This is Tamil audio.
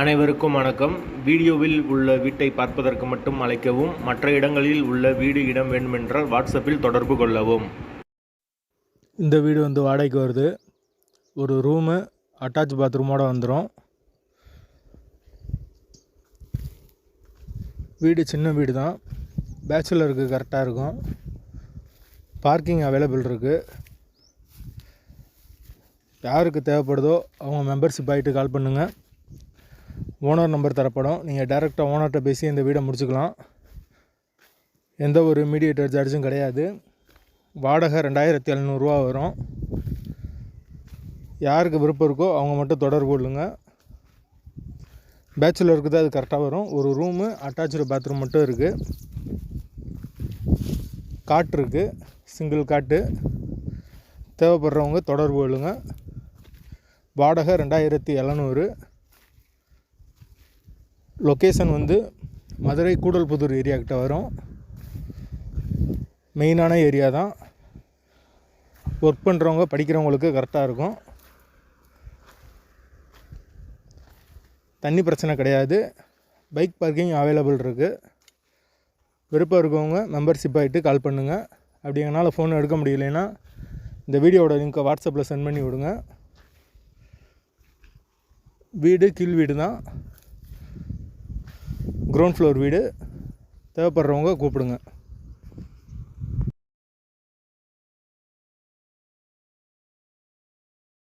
அனைவருக்கும் வணக்கம். வீடியோவில் உள்ள வீட்டை பார்ப்பதற்கு மட்டும் அழைக்கவும் மற்ற இடங்களில் உள்ள வீடு இடம் வேண்டுமென்றால் வாட்ஸ்அப்பில் தொடர்பு கொள்ளவும். இந்த வீடு வந்து வாடகைக்கு வருது. ஒரு ரூமு அட்டாச் பாத்ரூமோடு வந்துடும் வீடு சின்ன வீடு தான். பேச்சுலருக்கு கரெக்டாக இருக்கும். பார்க்கிங் அவைலபிள் இருக்குது யாருக்கு தேவைப்படுதோ அவங்க மெம்பர்ஷிப் ஆகிட்டு கால் பண்ணுங்கள் ஓனர் நம்பர் தரப்படும். நீங்கள் டேரெக்டாக ஓனர்கிட்ட பேசி இந்த வீடை முடிச்சுக்கலாம். எந்த ஒரு மீடியேட்டர் சார்ஜும் கிடையாது. வாடகை ரெண்டாயிரத்தி எழுநூறுவா வரும். யாருக்கு விருப்பம் இருக்கோ அவங்க மட்டும் தொடர்பு கொள்ளுங்க பேச்சுலருக்கு தான் அது கரெக்டாக வரும். ஒரு ரூமு அட்டாச்சு பாத்ரூம் மட்டும் இருக்குது காட்டு இருக்குது சிங்கிள் காட்டு. தேவைப்படுறவங்க தொடர்பு கொள்ளுங்க வாடகை ரெண்டாயிரத்தி எழுநூறு. லொக்கேஷன் வந்து மதுரை கூடல்புதூர் ஏரியாக்கிட்ட வரும். மெயினான ஏரியா தான். ஒர்க் பண்ணுறவங்க படிக்கிறவங்களுக்கு கரெக்டாக இருக்கும். தண்ணி பிரச்சனை கிடையாது. பைக் பார்க்கிங் அவைலபிள் இருக்குது விருப்பம் இருக்கவங்க மெம்பர்ஷிப் ஆகிட்டு கால் பண்ணுங்கள் அப்படி எங்களால் ஃபோன் எடுக்க முடியலைன்னா இந்த வீடியோவோட லிங்க்கை வாட்ஸ்அப்பில் சென்ட் பண்ணி விடுங்க. வீடு கீழ் வீடு தான். கிரவுண்ட் ஃப்ளோர் வீடு. தேவைப்படுறவங்க கூப்பிடுங்க.